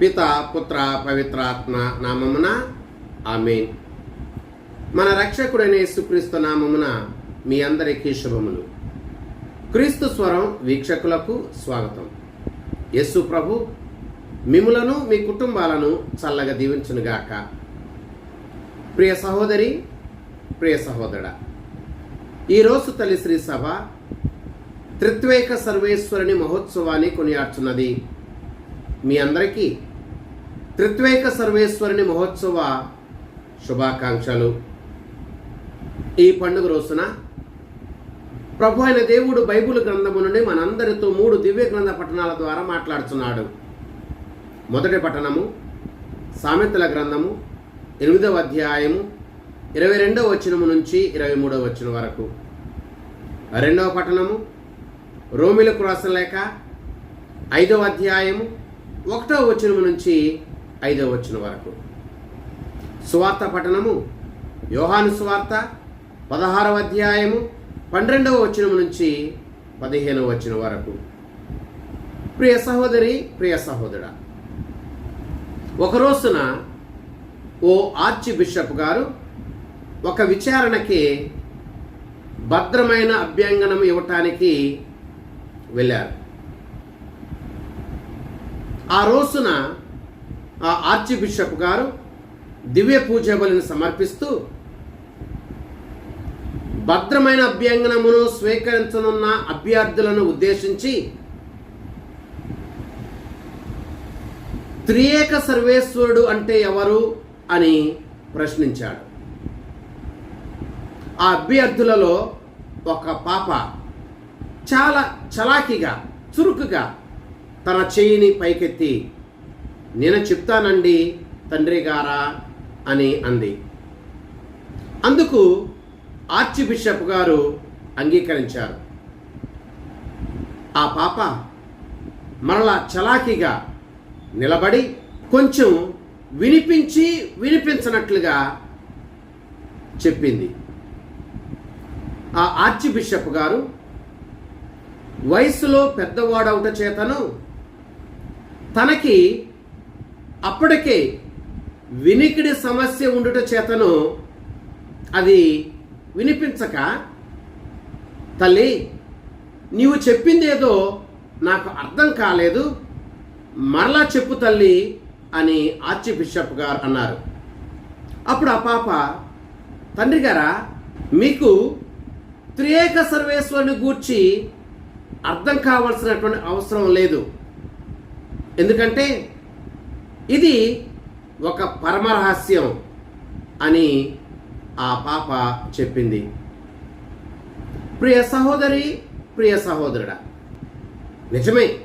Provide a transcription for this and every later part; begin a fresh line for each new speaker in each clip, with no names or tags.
పిత పుత్ర పవిత్రాత్మ నామమున ఆమెన్. మన రక్షకుడైన యేసుక్రీస్తు నామమున మీ అందరికీ శుభములు. క్రీస్తు స్వరం వీక్షకులకు స్వాగతం. యేసు ప్రభు మిములను మీ కుటుంబాలను చల్లగా దీవించునుగాక. ప్రియ సహోదరి ప్రియ సహోదరుడా ఈరోజు తల్లి శ్రీ సభ త్రిత్వేక సర్వేశ్వరుని మహోత్సవాన్ని కొనియాడుచున్నది. మీ అందరికీ త్రిత్వేక సర్వేశ్వరుని మహోత్సవ శుభాకాంక్షలు. ఈ పండుగ రోజున ప్రభు అయిన దేవుడు బైబిల్ గ్రంథము నుండి మనందరితో మూడు దివ్య గ్రంథ పట్టణాల ద్వారా మాట్లాడుతున్నాడు మొదటి పట్టణము సామెతల గ్రంథము ఎనిమిదవ అధ్యాయము ఇరవై రెండవ వచనము నుంచి ఇరవై మూడవ వచనం వరకు. రెండవ పట్టణము రోమిలకు రాసిన లేఖ ఐదవ అధ్యాయము ఒకటవ వచనము నుంచి ఐదవ వచ్చిన వరకు. సువార్త పఠనము యోహాను సువార్త పదహారవ అధ్యాయము పన్నెండవ వచనం నుంచి పదిహేనవ వచనం వరకు. ప్రియ సహోదరి ప్రియ సహోదరుడా ఒక రోజున ఓ ఆర్చి బిషప్ గారు ఒక విచారణకి భద్రమైన అభ్యంగనం ఇవ్వటానికి వెళ్ళారు. ఆ రోజున ఆ ఆర్చి బిషప్ గారు దివ్య పూజ బలిని సమర్పిస్తూ భద్రమైన అభ్యంగనమును స్వీకరించనున్న అభ్యర్థులను ఉద్దేశించి త్రియేక సర్వేశ్వరుడు అంటే ఎవరు అని ప్రశ్నించాడు. ఆ అభ్యర్థులలో ఒక పాప చాలా చలాకీగా చురుకుగా తన చేయిని పైకెత్తి నేను చెప్తానండి తండ్రి గారా అని అంది. అందుకు ఆర్చి బిషప్ గారు అంగీకరించారు. ఆ పాప మరలా చలాకీగా నిలబడి కొంచెం వినిపించి వినిపించనట్లుగా చెప్పింది. ఆ ఆర్చి బిషప్ గారు వయసులో పెద్దవాడవుట చేతను తనకి అప్పటికే వినికిడి సమస్య ఉండుట చేతను అది వినిపించక తల్లి నీవు చెప్పిందేదో నాకు అర్థం కాలేదు మరలా చెప్పు తల్లి అని ఆర్చి బిషప్ గారు అన్నారు. అప్పుడు ఆ పాప తండ్రి గారా మీకు త్రియేక సర్వేశ్వరుని గూర్చి అర్థం కావాల్సినటువంటి అవసరం లేదు. ఎందుకంటే ఇది ఒక పరమరహస్యం అని ఆ పాప చెప్పింది. ప్రియ సహోదరి ప్రియ సహోదరుడా నిజమే.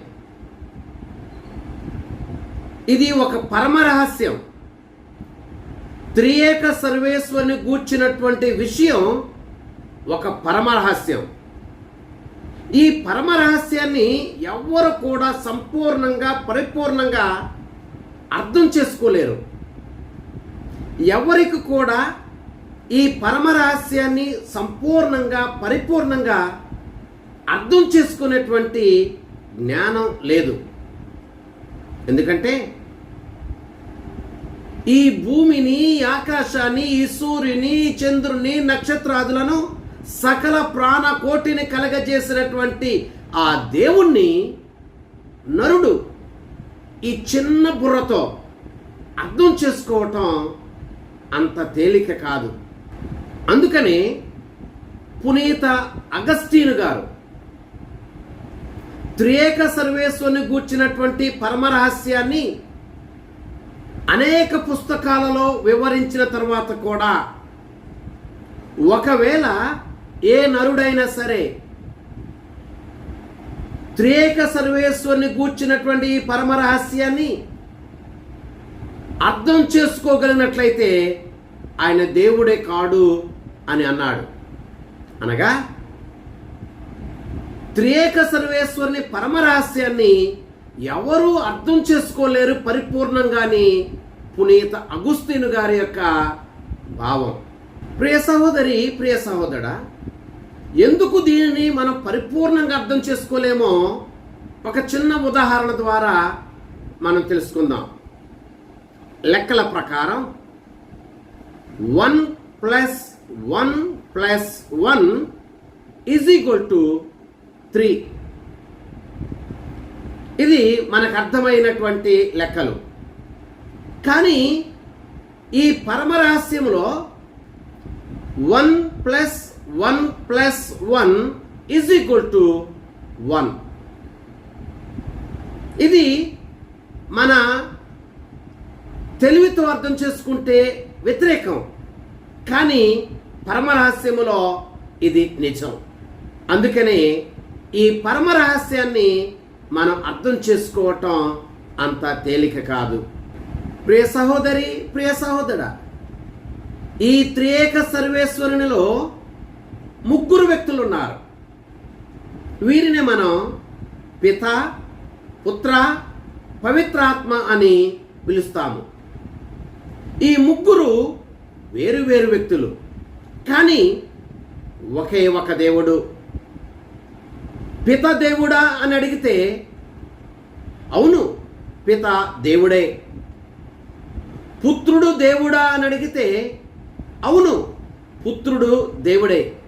ఇది ఒక పరమరహస్యం. త్రియేక సర్వేశ్వరుని గూర్చినటువంటి విషయం ఒక పరమరహస్యం. ఈ పరమరహస్యాన్ని ఎవ్వరు కూడా సంపూర్ణంగా పరిపూర్ణంగా అర్థం చేసుకోలేరు. ఎవరికి కూడా ఈ పరమరహస్యాన్ని సంపూర్ణంగా పరిపూర్ణంగా అర్థం చేసుకునేటువంటి జ్ఞానం లేదు. ఎందుకంటే ఈ భూమిని ఆకాశాన్ని ఈ సూర్యుని చంద్రుని నక్షత్రాదులను సకల ప్రాణ కోటిని కలగజేసినటువంటి ఆ దేవుణ్ణి నరుడు ఈ చిన్న బుర్రతో అర్థం చేసుకోవటం అంత తేలిక కాదు. అందుకని పునీత అగస్టీను గారు త్రియేక సర్వేశ్వరుని గూర్చినటువంటి పరమరహస్యాన్ని అనేక పుస్తకాలలో వివరించిన తర్వాత కూడా ఒకవేళ ఏ నరుడైనా సరే త్రియేక సర్వేశ్వరుని గూర్చినటువంటి ఈ పరమరహస్యాన్ని అర్థం చేసుకోగలిగినట్లయితే ఆయన దేవుడే కాడు అని అన్నాడు. అనగా త్రియేక సర్వేశ్వరుని పరమరహస్యాన్ని ఎవరూ అర్థం చేసుకోలేరు పరిపూర్ణంగాని పునీత అగుస్తీను గారి యొక్క భావం. ప్రియ సహోదరి ప్రియ సహోదరా ఎందుకు దీనిని మనం పరిపూర్ణంగా అర్థం చేసుకోలేమో? ఒక చిన్న ఉదాహరణ ద్వారా మనం తెలుసుకుందాం. లెక్కల ప్రకారం one plus one plus one is equal to three. ఇది మనకు అర్థమైనటువంటి లెక్కలు. కానీ ఈ పరమరహస్యంలో one plus one plus one is equal to one ఇది మన తెలివితో అర్థం చేసుకుంటే వ్యతిరేకం. కానీ పరమరహస్యములో ఇది నిజం. అందుకని ఈ పరమరహస్యాన్ని మనం అర్థం చేసుకోవటం అంత తేలిక కాదు. ప్రియ సహోదరి ప్రియ సహోదర ఈ త్రియేక సర్వేశ్వరునిలో ముగ్గురు వ్యక్తులు ఉన్నారు. వీరిని మనం పిత పుత్ర పవిత్రాత్మ అని పిలుస్తాము. ఈ ముగ్గురు వేరు వేరు వ్యక్తులు. కానీ ఒకే ఒక దేవుడు. పిత దేవుడా అని అడిగితే అవును పిత దేవుడే. పుత్రుడు దేవుడా అని అడిగితే అవును పుత్రుడు దేవుడే.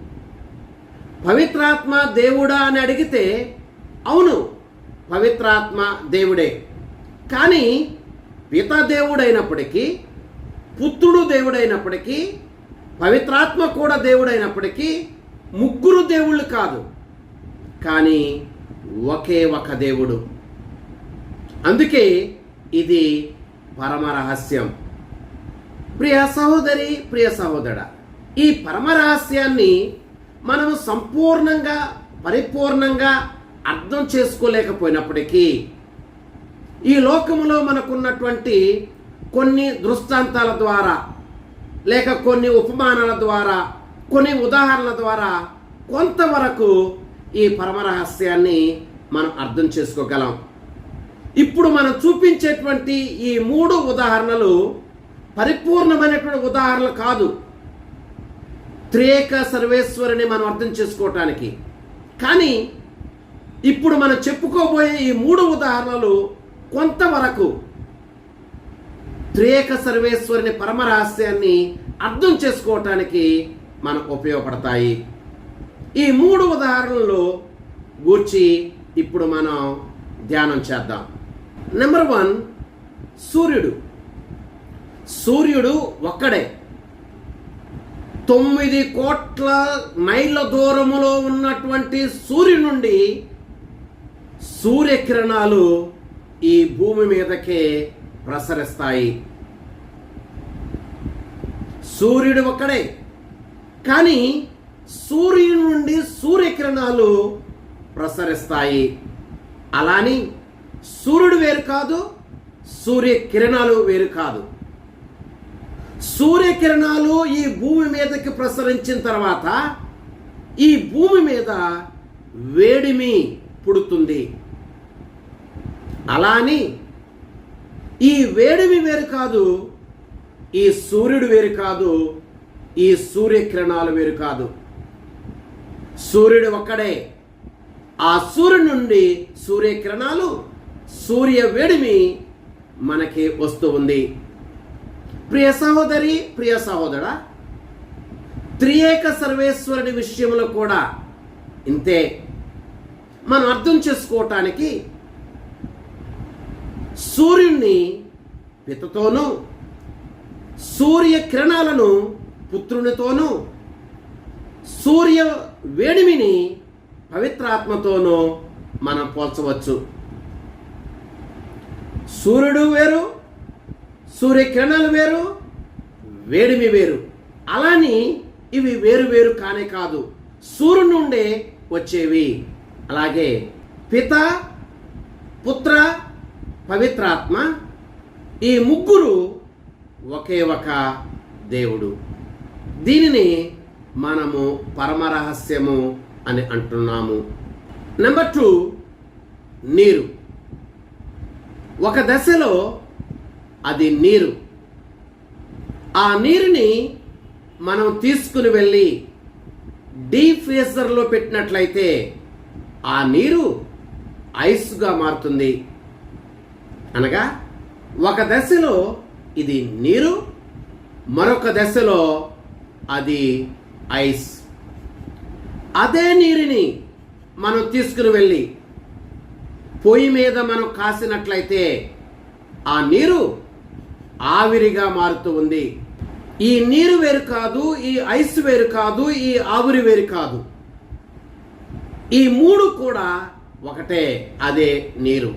పవిత్రాత్మ దేవుడా అని అడిగితే అవును పవిత్రాత్మ దేవుడే. కానీ పిత దేవుడైనప్పటికీ పుత్రుడు దేవుడైనప్పటికీ పవిత్రాత్మ కూడా దేవుడైనప్పటికీ ముగ్గురు దేవుళ్ళు కాదు. కానీ ఒకే ఒక దేవుడు. అందుకే ఇది పరమరహస్యం ప్రియ సహోదరి ప్రియ సహోదర ఈ పరమరహస్యాన్ని మనం సంపూర్ణంగా పరిపూర్ణంగా అర్థం చేసుకోలేకపోయినప్పటికీ ఈ లోకములో మనకున్నటువంటి కొన్ని దృష్టాంతాల ద్వారా లేక కొన్ని ఉపమానాల ద్వారా కొన్ని ఉదాహరణల ద్వారా కొంతవరకు ఈ పరమరహస్యాన్ని మనం అర్థం చేసుకోగలం. ఇప్పుడు మనం చూపించేటువంటి ఈ మూడు ఉదాహరణలు పరిపూర్ణమైనటువంటి ఉదాహరణలు కాదు. త్రియేక సర్వేశ్వరిని మనం అర్థం చేసుకోవటానికి. కానీ ఇప్పుడు మనం చెప్పుకోబోయే ఈ మూడు ఉదాహరణలు కొంతవరకు త్రియేక సర్వేశ్వరుని పరమరహస్యాన్ని అర్థం చేసుకోవటానికి మనకు ఉపయోగపడతాయి. ఈ మూడు ఉదాహరణలు గూర్చి ఇప్పుడు మనం ధ్యానం చేద్దాం. నెంబర్ వన్ సూర్యుడు. సూర్యుడు ఒక్కడే. తొమ్మిది కోట్ల మైళ్ళ దూరములో ఉన్నటువంటి సూర్యుడి నుండి సూర్యకిరణాలు ఈ భూమి మీదకే ప్రసరిస్తాయి. సూర్యుడు ఒక్కడే. కానీ సూర్యుని నుండి సూర్యకిరణాలు ప్రసరిస్తాయి. అలాని సూర్యుడు వేరు కాదు సూర్యకిరణాలు వేరు కాదు. సూర్యకిరణాలు ఈ భూమి మీదకి ప్రసరించిన తర్వాత ఈ భూమి మీద వేడిమి పుడుతుంది. అలాని ఈ వేడిమి వేరు కాదు ఈ సూర్యుడు వేరు కాదు ఈ సూర్యకిరణాలు వేరు కాదు. సూర్యుడు ఒక్కడే. ఆ సూర్యుడి నుండి సూర్యకిరణాలు సూర్య వేడిమి మనకి వస్తూ ఉంది. ప్రియ సహోదరి ప్రియ సహోదర త్రియేక సర్వేశ్వరుని విషయంలో కూడా ఇంతే. మనం అర్థం చేసుకోవటానికి సూర్యుణ్ణి పితతోనూ సూర్య కిరణాలను పుత్రునితోనూ సూర్య వేడిమిని పవిత్రాత్మతోనూ మనం పోల్చవచ్చు. సూర్యుడు వేరు సూర్యకిరణాలు వేరు వేడిమి వేరు. అలాని ఇవి వేరు వేరు కానే కాదు. సూర్యుడి నుండే వచ్చేవి. అలాగే పిత పుత్ర పవిత్రాత్మ ఈ ముగ్గురు ఒకే ఒక దేవుడు. దీనిని మనము పరమరహస్యము అని అంటున్నాము. నెంబర్ టూ నీరు. ఒక దశలో అది నీరు. ఆ నీరుని మనం తీసుకుని వెళ్ళి డీప్ పెట్టినట్లయితే ఆ నీరు ఐస్గా మారుతుంది. అనగా ఒక దశలో ఇది నీరు మరొక దశలో అది ఐస్. అదే నీరుని మనం తీసుకుని వెళ్ళి పొయ్యి మీద మనం కాసినట్లయితే ఆ నీరు ఆవిరిగా మారుతూ ఉంది. ఈ నీరు వేరు కాదు ఈ ఐస్ వేరు కాదు ఈ ఆవిరి వేరు కాదు. ఈ మూడు కూడా ఒకటే అదే నీరు.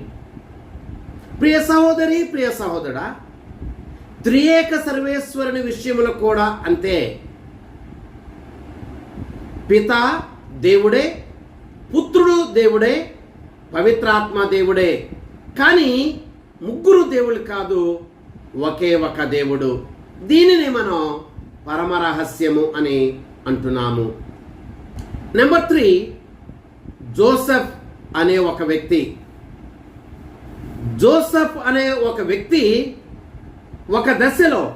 ప్రియ సహోదరి ప్రియ సహోదరా త్రియేక సర్వేశ్వరుని విషయంలో కూడా అంతే. పిత దేవుడే పుత్రుడు దేవుడే పవిత్రాత్మ దేవుడే. కానీ ముగ్గురు దేవుళ్ళు కాదు ఒకే ఒక దేవుడు. దీనిని మనం పరమరహస్యము అని అంటున్నాము. నెంబర్ త్రీ జోసెఫ్ అనే ఒక వ్యక్తి. జోసెఫ్ అనే ఒక వ్యక్తి ఒక దశలో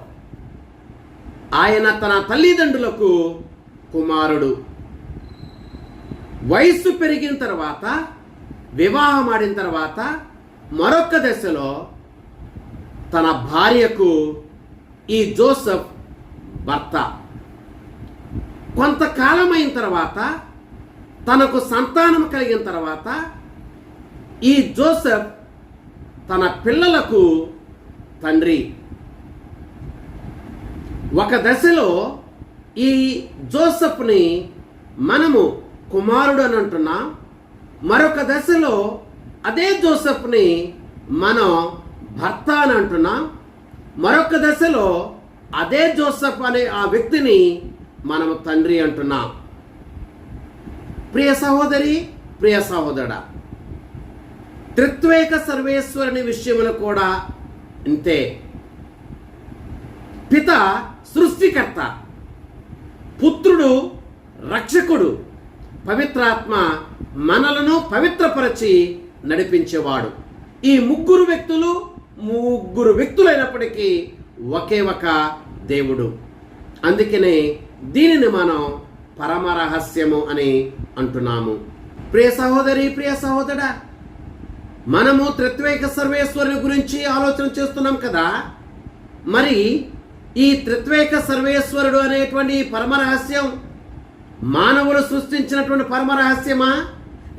ఆయన తన తల్లిదండ్రులకు కుమారుడు. వయస్సు పెరిగిన తర్వాత వివాహం ఆడిన తర్వాత మరొక దశలో తన భార్యకు ఈ జోసెఫ్ భర్త. కొంతకాలం అయిన తర్వాత తనకు సంతానం కలిగిన తర్వాత ఈ జోసెఫ్ తన పిల్లలకు తండ్రి. ఒక దశలో ఈ జోసెఫ్ని మనము కుమారుడు అని అంటున్నాం. మరొక దశలో అదే జోసెఫ్ని మనం భర్త అని అంటున్నాం మరొక దశలో అదే జోసఫ్ అనే ఆ వ్యక్తిని మనము తండ్రి అంటున్నాం. ప్రియ సహోదరి ప్రియ సహోదరుడ త్రిత్వేక సర్వేశ్వరుని విషయంలో కూడా ఇంతే. పిత సృష్టికర్త పుత్రుడు రక్షకుడు పవిత్రాత్మ మనలను పవిత్రపరచి నడిపించేవాడు. ఈ ముగ్గురు వ్యక్తులు ముగ్గురు వ్యక్తులైనప్పటికీ ఒకే ఒక దేవుడు. అందుకనే దీనిని మనం పరమరహస్యము అని అంటున్నాము. ప్రియ సహోదరి ప్రియ సహోదరా మనము త్రిత్వేక సర్వేశ్వరుని గురించి ఆలోచన చేస్తున్నాం కదా? మరి ఈ త్రిత్వేక సర్వేశ్వరుడు అనేటువంటి పరమరహస్యం మానవులు సృష్టించినటువంటి పరమరహస్యమా?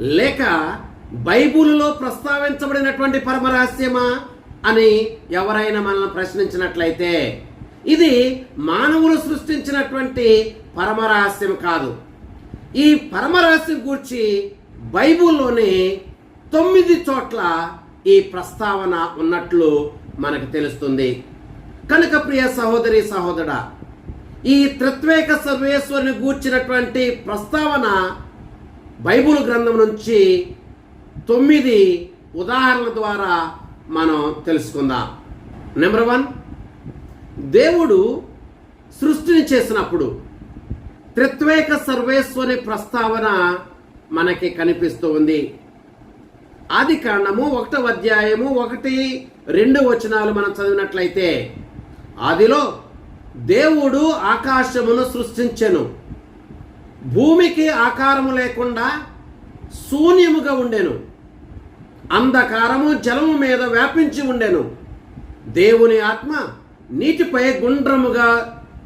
లేక బైబుల్లో ప్రస్తావించబడినటువంటి పరమరహస్యమా? అని ఎవరైనా మనల్ని ప్రశ్నించినట్లయితే ఇది మానవులు సృష్టించినటువంటి పరమరహస్యం కాదు. ఈ పరమరహస్యం గురించి బైబుల్లోని తొమ్మిది చోట్ల ఈ ప్రస్తావన ఉన్నట్లు మనకు తెలుస్తుంది. కనుక ప్రియ సహోదరి సహోదర ఈ త్రిత్వేక సర్వేశ్వరుని గూర్చినటువంటి ప్రస్తావన బైబుల్ గ్రంథం నుంచి తొమ్మిది ఉదాహరణల ద్వారా మనం తెలుసుకుందాం. నెంబర్ వన్ దేవుడు సృష్టిని చేసినప్పుడు త్రిత్వేక సర్వేశ్వరి ప్రస్తావన మనకి కనిపిస్తూ ఉంది. ఆది కాండము ఒకటో అధ్యాయము ఒకటి రెండు వచనాలు మనం చదివినట్లయితే ఆదిలో దేవుడు ఆకాశమును సృష్టించెను. భూమికి ఆకారము లేకుండా శూన్యముగా ఉండెను. అంధకారము జలము మీద వ్యాపించి ఉండెను. దేవుని ఆత్మ నీటిపై గుండ్రముగా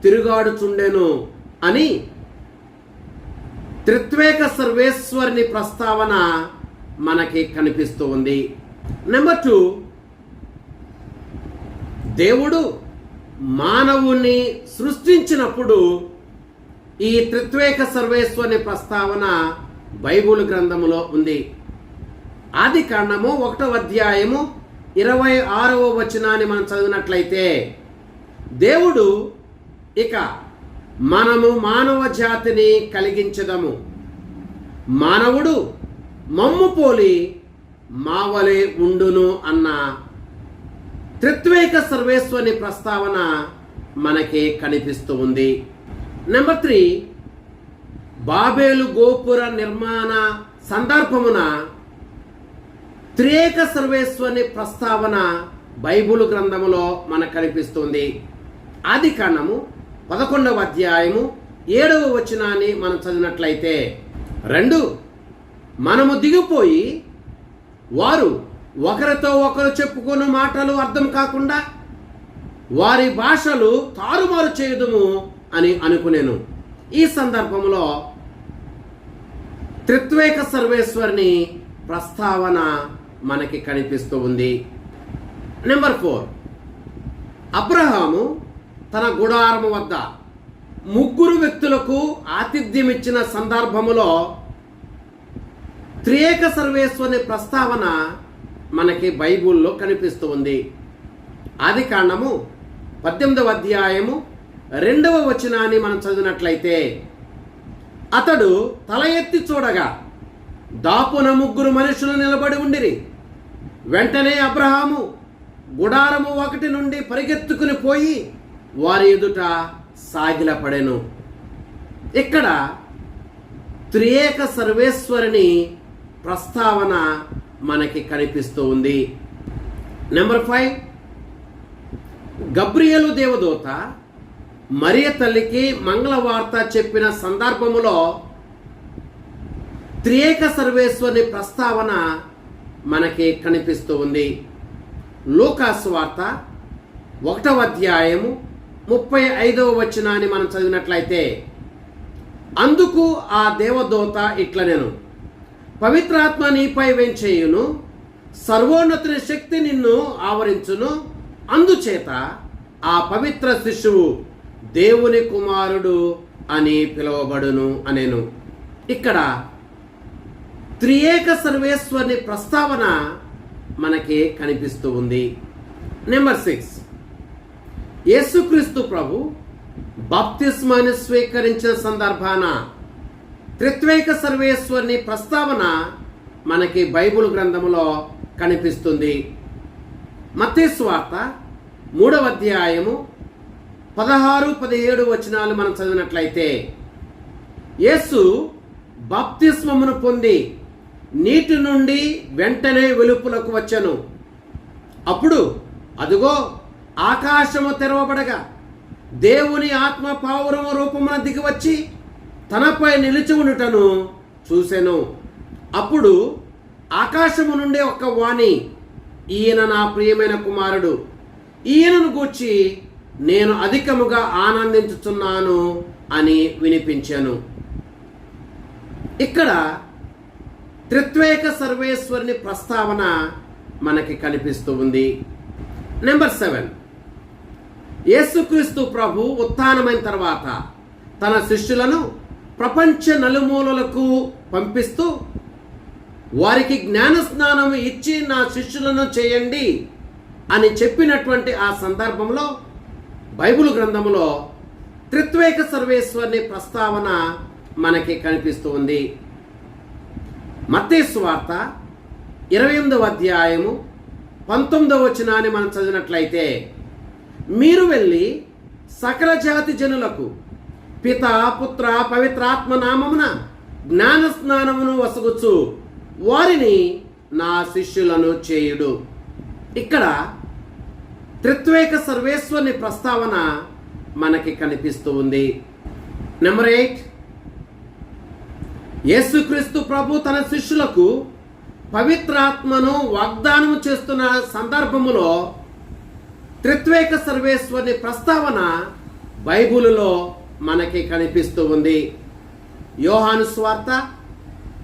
తిరుగాడుచుండెను అని త్రిత్వేక సర్వేశ్వరుని ప్రస్తావన మనకి కనిపిస్తూ ఉంది. నెంబర్ టూ దేవుడు మానవుని సృష్టించినప్పుడు ఈ త్రిత్వేక సర్వేశ్వరుని ప్రస్తావన బైబుల్ గ్రంథములో ఉంది. ఆది కాండము ఒకటో అధ్యాయము ఇరవై ఆరవ వచనాన్ని మనం చదివినట్లయితే దేవుడు ఇక మనము మానవ జాతిని కలిగించదము. మానవుడు మమ్ము పోలి మావలే ఉండును అన్న త్రిత్వేక సర్వేశ్వని ప్రస్తావన మనకి కనిపిస్తూ ఉంది. నెంబర్ త్రీ బాబేలు గోపుర నిర్మాణ సందర్భమున త్రేక సర్వేశ్వరుని ప్రస్తావన బైబుల్ గ్రంథములో మనకు కనిపిస్తుంది. ఆది కాండము పదకొండవ అధ్యాయము ఏడవ వచనాన్ని మనం చదివినట్లయితే రెండు మనము దిగిపోయి వారు ఒకరితో ఒకరు చెప్పుకున్న మాటలు అర్థం కాకుండా వారి భాషలు తారుమారు చేయదుము అని అనుకునేను. ఈ సందర్భంలో త్రిత్వేక సర్వేశ్వరిని ప్రస్తావన మనకి కనిపిస్తూ ఉంది. నెంబర్ ఫోర్ అబ్రహాము తన గుడారము వద్ద ముగ్గురు వ్యక్తులకు ఆతిథ్యం ఇచ్చిన సందర్భములో త్రియేక సర్వేశ్వరుని ప్రస్తావన మనకి బైబిల్లో కనిపిస్తూ ఉంది. ఆది కాండము పద్దెనిమిదవ అధ్యాయము రెండవ వచనాన్ని మనం చదివినట్లయితే అతడు తల ఎత్తి చూడగా దాపున ముగ్గురు మనుషులు నిలబడి ఉండిరి. వెంటనే అబ్రహాము గుడారము ఒకటి నుండి పరిగెత్తుకుని పోయి వారి ఎదుట సాగిలపడెను. ఇక్కడ త్రియేక సర్వేశ్వరిని ప్రస్తావన మనకి కనిపిస్తూ ఉంది. Number five. గబ్రియలు దేవదూత మరియ తల్లికి మంగళవార్త చెప్పిన సందర్భములో త్రియేక సర్వేశ్వరుని ప్రస్తావన మనకి కనిపిస్తూ ఉంది. లోకాస్వార్త ఒకటవ అధ్యాయము ముప్పై ఐదవ వచనాన్ని మనం చదివినట్లయితే అందుకు ఆ దేవదూత ఇట్ల నేను పవిత్రాత్మ నీపై వెంచేయును సర్వోన్నతుని శక్తి నిన్ను ఆవరించును అందుచేత ఆ పవిత్ర శిశువు దేవుని కుమారుడు అని పిలువబడును అనేను. ఇక్కడ త్రియేక సర్వేశ్వరుని ప్రస్తావన మనకి కనిపిస్తూ ఉంది. నెంబర్ సిక్స్ యేసుక్రీస్తు ప్రభు బాప్తిస్మాన్ని స్వీకరించిన సందర్భాన త్రిత్వేక సర్వేశ్వరుని ప్రస్తావన మనకి బైబిల్ గ్రంథములో కనిపిస్తుంది. మతేశ్వార్త మూడవ అధ్యాయము పదహారు పదిహేడు వచనాలు మనం చదివినట్లయితే యేసు బాప్తిస్మమును పొంది నీటి నుండి వెంటనే వెలుపులకు వచ్చెను. అప్పుడు అదుగో ఆకాశము తెరవబడగా దేవుని ఆత్మ పావురము రూపమున దిగివచ్చి తనపై నిలిచి ఉండుటను చూసెను. అప్పుడు ఆకాశము నుండి ఒక వాణి ఈయన నా ప్రియమైన కుమారుడు ఈయనను గూర్చి నేను అధికముగా ఆనందించుతున్నాను అని వినిపించాను. ఇక్కడ త్రిత్వేక సర్వేశ్వరుని ప్రస్తావన మనకి కనిపిస్తూ ఉంది. నెంబర్ సెవెన్ యేసుక్రీస్తు ప్రభు ఉత్థానమైన తర్వాత తన శిష్యులను ప్రపంచ నలుమూలలకు పంపిస్తూ వారికి జ్ఞాన స్నానం ఇచ్చి నా శిష్యులను చేయండి అని చెప్పినటువంటి ఆ సందర్భంలో బైబిల్ గ్రంథంలో త్రిత్వేక సర్వేశ్వరుని ప్రస్తావన మనకి కనిపిస్తూ ఉంది. మత్తేసు వార్త ఇరవై ఎనిమిదవ అధ్యాయము పంతొమ్మిదవ వచనాన్ని మనం చదివినట్లయితే మీరు వెళ్ళి సకల జాతి జనులకు పిత పుత్ర పవిత్రాత్మ నామమున జ్ఞాన స్నానమును వసగుచ్చు. వారిని నా శిష్యులను చేయుడు. ఇక్కడ త్రిత్వేక సర్వేశ్వరుని ప్రస్తావన మనకి కనిపిస్తూ ఉంది. నెంబర్ ఎయిట్ యేసుక్రీస్తు ప్రభు తన శిష్యులకు పవిత్రాత్మను వాగ్దానం చేస్తున్న సందర్భములో త్రిత్వేక సర్వేశ్వరుని ప్రస్తావన బైబిలులో మనకి కనిపిస్తూ ఉంది. యోహాను స్వార్త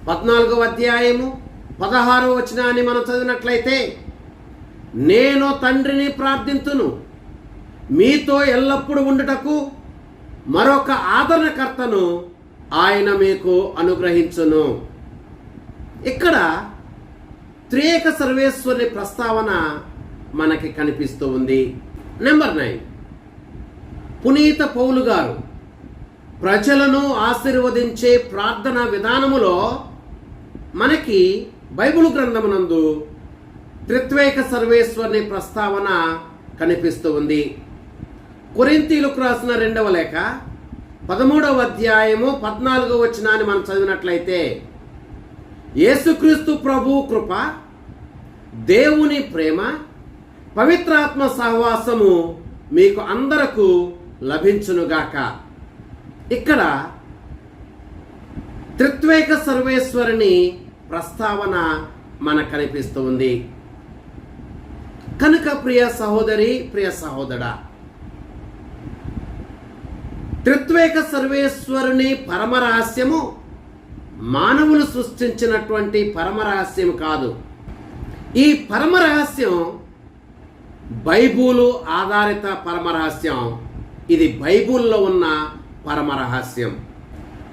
పద్నాలుగవ అధ్యాయము పదహారవ వచనాన్ని మనం చదివినట్లయితే నేను తండ్రిని ప్రార్థింతును. మీతో ఎల్లప్పుడూ ఉండుటకు మరొక ఆదరణకర్తను ఆయన మీకు అనుగ్రహించును. ఇక్కడ త్రేక సర్వేశ్వరుని ప్రస్తావన మనకి కనిపిస్తూ ఉంది. నెంబర్ నైన్ పునీత పౌలు గారు ప్రజలను ఆశీర్వదించే ప్రార్థన విధానములో మనకి బైబిల్ గ్రంథమునందు త్రిత్వేక సర్వేశ్వరుని ప్రస్తావన కనిపిస్తూ ఉంది. కొరింతీలకు రాసిన రెండవ లేఖ పదమూడవ అధ్యాయము పద్నాలుగో వచనాన్ని మనం చదివినట్లయితే యేసుక్రీస్తు ప్రభు కృప దేవుని ప్రేమ పవిత్రాత్మ సహవాసము మీకు అందరకు లభించునుగాక. ఇక్కడ త్రిత్వేక సర్వేశ్వరుని ప్రస్తావన మనకు కనిపిస్తుంది కనుక ప్రియ సహోదరి ప్రియ సహోదరా త్రిత్వేక సర్వేశ్వరుని పరమరహస్యము మానవులు సృష్టించినటువంటి పరమరహస్యం కాదు. ఈ పరమరహస్యం బైబులు ఆధారిత పరమరహస్యం. ఇది బైబుల్లో ఉన్న పరమరహస్యం.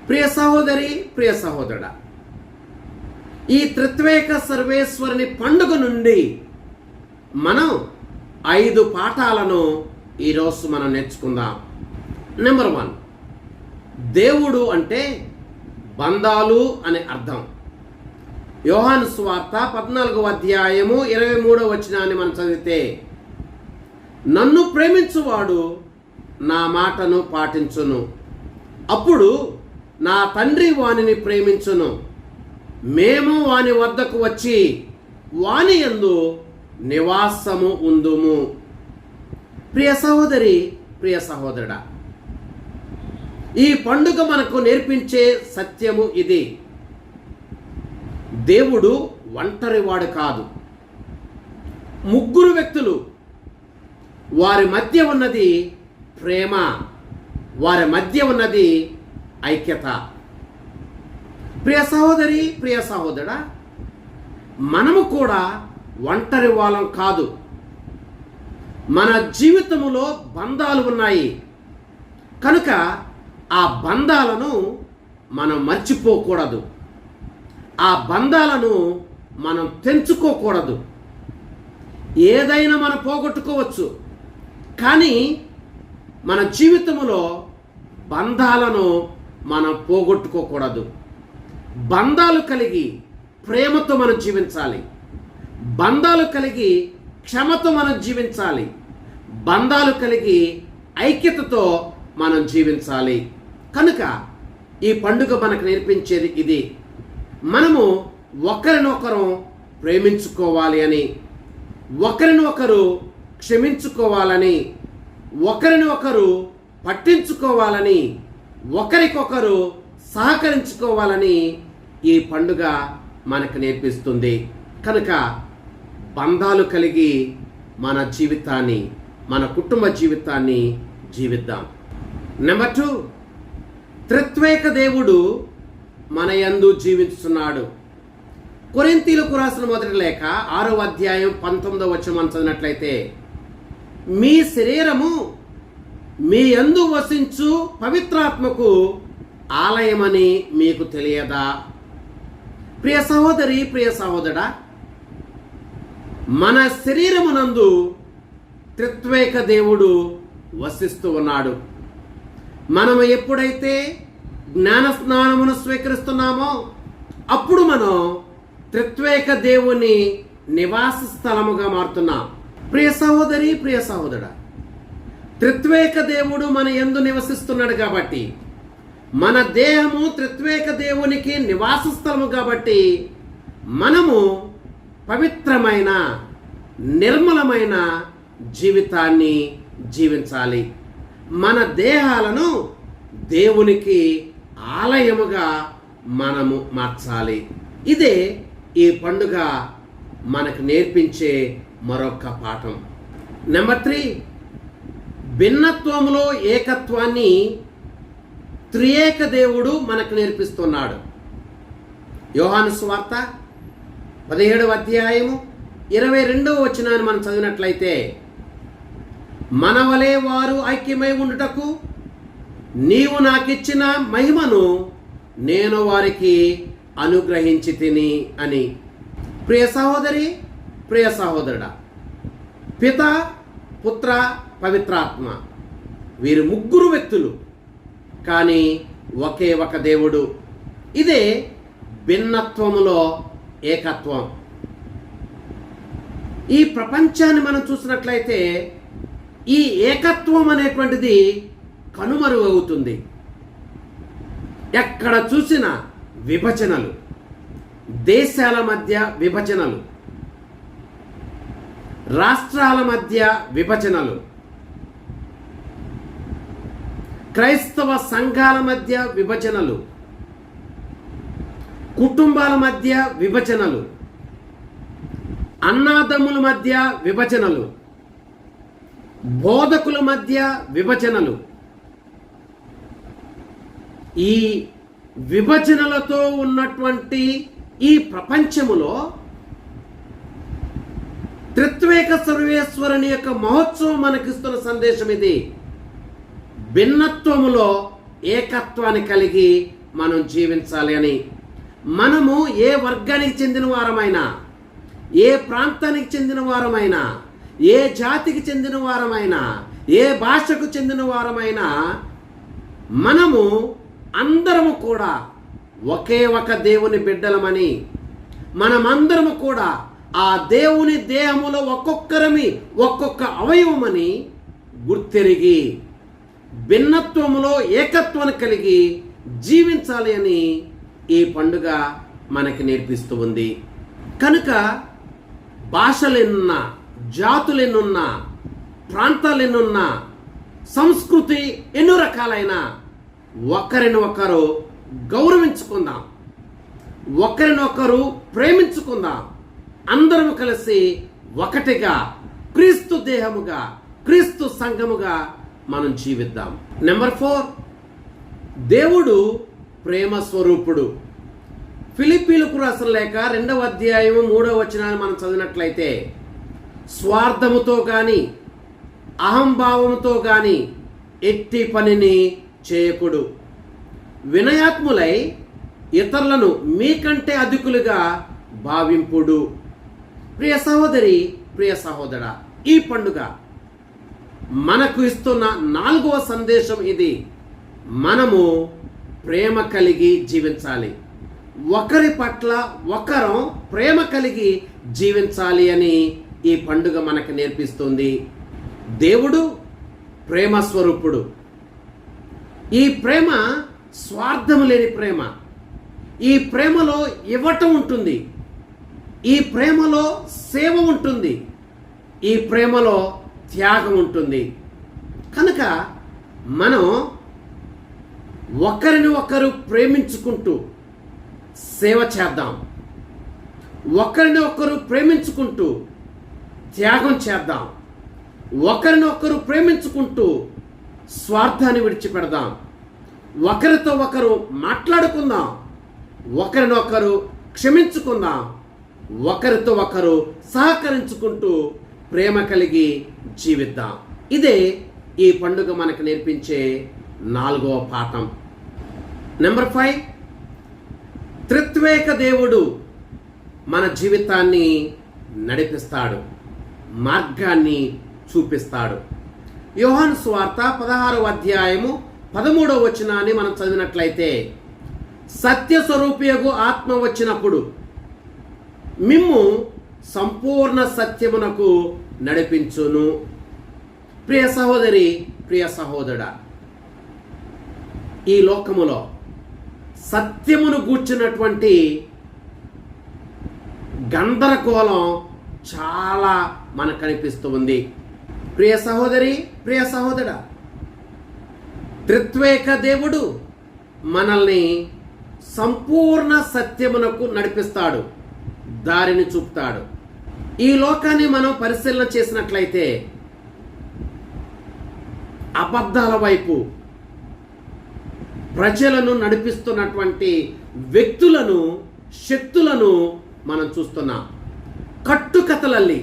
ప్రియ సహోదరి ప్రియ సహోదరుడా ఈ త్రిత్వేక సర్వేశ్వరుని పండుగ నుండి మనం ఐదు పాఠాలను ఈరోజు మనం నేర్చుకుందాం. నెంబర్ వన్ దేవుడు అంటే బంధాలు అనే అర్థం. యోహాను స్వార్త పద్నాలుగో అధ్యాయము ఇరవై మూడో వచనాన్ని మనం చదివితే నన్ను ప్రేమించువాడు నా మాటను పాటించును. అప్పుడు నా తండ్రి వానిని ప్రేమించును. మేము వాని వద్దకు వచ్చి వాని ఎందు నివాసము ఉందుము. ప్రియ సహోదరి ప్రియ సహోదరుడా ఈ పండుగ మనకు నేర్పించే సత్యము ఇది. దేవుడు ఒంటరివాడు కాదు. ముగ్గురు వ్యక్తులు. వారి మధ్య ఉన్నది ప్రేమ వారి మధ్య ఉన్నది ఐక్యత. ప్రియ సహోదరి ప్రియ సహోదరుడా మనము కూడా ఒంటరి వాళ్ళం కాదు. మన జీవితంలో బంధాలు ఉన్నాయి. కనుక ఆ బంధాలను మనం మర్చిపోకూడదు. ఆ బంధాలను మనం తెంచుకోకూడదు. ఏదైనా మనం పోగొట్టుకోవచ్చు. కానీ మన జీవితంలో బంధాలను మనం పోగొట్టుకోకూడదు. బంధాలు కలిగి ప్రేమతో మనం జీవించాలి. బంధాలు కలిగి క్షమతో మనం జీవించాలి. బంధాలు కలిగి ఐక్యతతో మనం జీవించాలి. కనుక ఈ పండుగ మనకు నేర్పించేది ఇది. మనము ఒకరినొకరు ప్రేమించుకోవాలి అని ఒకరిని ఒకరు క్షమించుకోవాలని ఒకరిని ఒకరు పట్టించుకోవాలని ఒకరికొకరు సహకరించుకోవాలని ఈ పండుగ మనకు నేర్పిస్తుంది. కనుక బంధాలు కలిగి మన జీవితాన్ని మన కుటుంబ జీవితాన్ని జీవిద్దాం. నెంబర్ టూ త్రిత్వేక దేవుడు మన యందు జీవిస్తున్నాడు కొరింతీలకు రాసిన మొదటి లేఖ ఆరో అధ్యాయం పంతొమ్మిదో వచ్చి మనం చదివినట్లయితే మీ శరీరము మీ యందు వసించు పవిత్రాత్మకు ఆలయమని మీకు తెలియదా? ప్రియ సహోదరి ప్రియ సహోదరా మన శరీరమునందు త్రిత్వేక దేవుడు వసిస్తూ ఉన్నాడు. మనము ఎప్పుడైతే జ్ఞాన స్నానమును స్వీకరిస్తున్నామో అప్పుడు మనం త్రిత్వేక దేవుని నివాస స్థలముగా మారుతున్నాం. ప్రియ సహోదరి ప్రియ సహోదరుడా త్రిత్వేక దేవుడు మన ఎందు నివసిస్తున్నాడు కాబట్టి మన దేహము త్రిత్వేక దేవునికి నివాస స్థలము కాబట్టి మనము పవిత్రమైన నిర్మలమైన జీవితాన్ని జీవించాలి. మన దేహాలను దేవునికి ఆలయముగా మనము మార్చాలి. ఇదే ఈ పండుగ మనకు నేర్పించే మరొక పాఠం. నెంబర్ త్రీ భిన్నత్వములో ఏకత్వాన్ని త్రియేక దేవుడు మనకు నేర్పిస్తున్నాడు. యోహాను స్వార్త పదిహేడవ అధ్యాయము ఇరవై రెండవ వచనాన్ని మనం చదివినట్లయితే మనవలే వారు ఐక్యమై ఉండుటకు నీవు నాకిచ్చిన మహిమను నేను వారికి అనుగ్రహించి తిని అని. ప్రియ సహోదరి ప్రియ సహోదరుడా పిత పుత్ర పవిత్రాత్మ వీరు ముగ్గురు వ్యక్తులు కానీ ఒకే ఒక దేవుడు. ఇదే భిన్నత్వములో ఏకత్వం. ఈ ప్రపంచాన్ని మనం చూసినట్లయితే ఈ ఏకత్వం అనేటువంటిది కనుమరుగవుతుంది. ఎక్కడ చూసిన విభజనలు దేశాల మధ్య విభజనలు రాష్ట్రాల మధ్య విభజనలు క్రైస్తవ సంఘాల మధ్య విభజనలు కుటుంబాల మధ్య విభజనలు అన్నాదమ్ముల మధ్య విభజనలు బోధకుల మధ్య విభజనలు. ఈ విభజనలతో ఉన్నటువంటి ఈ ప్రపంచములో త్రిత్వేక సర్వేశ్వరుని యొక్క మహోత్సవం మనకిస్తున్న సందేశం ఇది. భిన్నత్వములో ఏకత్వాన్ని కలిగి మనం జీవించాలి అని. మనము ఏ వర్గానికి చెందిన వారమైనా ఏ ప్రాంతానికి చెందిన వారమైనా ఏ జాతికి చెందిన వారమైనా ఏ భాషకు చెందిన వారమైనా మనము అందరము కూడా ఒకే ఒక దేవుని బిడ్డలమని మనమందరము కూడా ఆ దేవుని దేహములో ఒక్కొక్కరమి ఒక్కొక్క అవయవమని గుర్తెరిగి భిన్నత్వములో ఏకత్వాన్ని కలిగి జీవించాలి అని ఈ పండుగ మనకి నేర్పిస్తూ ఉంది. కనుక భాషలు ఎన్నున్నా జాతులు ఎన్నున్నా ప్రాంతాలు ఎన్నున్నా సంస్కృతి ఎన్నో రకాలైన ఒకరిని ఒకరు గౌరవించుకుందాం. ఒకరినొకరు ప్రేమించుకుందాం. అందరం కలిసి ఒకటిగా క్రీస్తు దేహముగా క్రీస్తు సంఘముగా మనం జీవిద్దాం. నెంబర్ ఫోర్ దేవుడు ప్రేమ స్వరూపుడు. ఫిలిపీలకు రాసిన లేక రెండవ అధ్యాయం మూడవ వచనాన్ని మనం చదివినట్లయితే స్వార్థముతో కానీ అహంభావముతో కానీ ఎట్టి పనిని చేయకుడు. వినయాత్ములై ఇతరులను మీకంటే అధికులుగా భావింపుడు. ప్రియ సహోదరి ప్రియ సహోదర ఈ పండుగ మనకు ఇస్తున్న నాలుగవ సందేశం ఇది. మనము ప్రేమ కలిగి జీవించాలి. ఒకరి పట్ల ఒకరం ప్రేమ కలిగి జీవించాలి అని ఈ పండుగ మనకు నేర్పిస్తుంది. దేవుడు ప్రేమ స్వరూపుడు. ఈ ప్రేమ స్వార్థము లేని ప్రేమ. ఈ ప్రేమలో ఇవ్వటం ఉంటుంది. ఈ ప్రేమలో సేవ ఉంటుంది. ఈ ప్రేమలో త్యాగం ఉంటుంది. కనుక మనం ఒకరిని ఒకరు ప్రేమించుకుంటూ సేవ చేద్దాం. ఒకరిని ఒకరు ప్రేమించుకుంటూ త్యాగం చేద్దాం. ఒకరినొకరు ప్రేమించుకుంటూ స్వార్థాన్ని విడిచిపెడదాం. ఒకరితో ఒకరు మాట్లాడుకుందాం. ఒకరినొకరు క్షమించుకుందాం. ఒకరితో ఒకరు సహకరించుకుంటూ ప్రేమ కలిగి జీవిద్దాం. ఇదే ఈ పండుగ మనకు నేర్పించే నాలుగవ పాఠం. Number five. త్రిత్వేక దేవుడు మన జీవితాన్ని నడిపిస్తాడు. మార్గాన్ని చూపిస్తాడు. యోహాను స్వార్త పదహారవ అధ్యాయము పదమూడవ వచనాన్ని మనం చదివినట్లయితే సత్య స్వరూపియగు ఆత్మ వచ్చినప్పుడు మిమ్ము సంపూర్ణ సత్యమునకు నడిపించును. ప్రియ సహోదరి ప్రియ సహోదరుడ ఈ లోకములో సత్యమును గూర్చినటువంటి గందరగోళం చాలా మనకు కనిపిస్తూ ఉంది. ప్రియ సహోదరి ప్రియ సహోదర త్రిత్వేక దేవుడు మనల్ని సంపూర్ణ సత్యమునకు నడిపిస్తాడు దారిని చూపుతాడు. ఈ లోకాన్ని మనం పరిశీలన చేసినట్లయితే అబద్ధాల వైపు ప్రజలను నడిపిస్తున్నటువంటి వ్యక్తులను శక్తులను మనం చూస్తున్నాం. కట్టుకథలల్లి.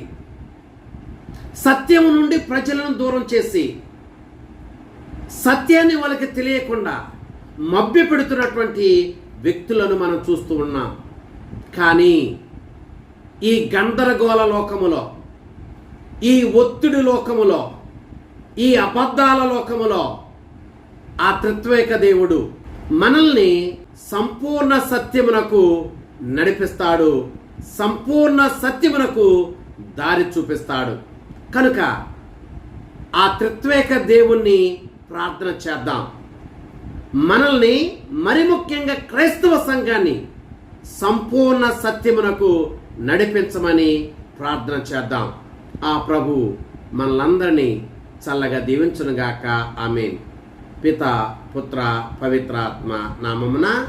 సత్యము నుండి ప్రజలను దూరం చేసి సత్యాన్ని వాళ్ళకి తెలియకుండా మభ్య పెడుతున్నటువంటి వ్యక్తులను మనం చూస్తూ ఉన్నాం. కానీ ఈ గందరగోళ లోకములో ఈ ఒత్తిడి లోకములో ఈ అబద్ధాల లోకములో ఆ త్రిత్వేక దేవుడు మనల్ని సంపూర్ణ సత్యమునకు నడిపిస్తాడు. సంపూర్ణ సత్యమునకు దారి చూపిస్తాడు. కనుక ఆ త్రిత్వేక దేవుణ్ణి ప్రార్థన చేద్దాం. మనల్ని మరి ముఖ్యంగా క్రైస్తవ సంఘాన్ని సంపూర్ణ సత్యమునకు నడిపించమని ప్రార్థన చేద్దాం. ఆ ప్రభు మనలందరినీ చల్లగా దీవించునుగాక. ఆమెన్. పిత పుత్ర పవిత్రాత్మ నామమున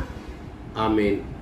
ఆమెన్.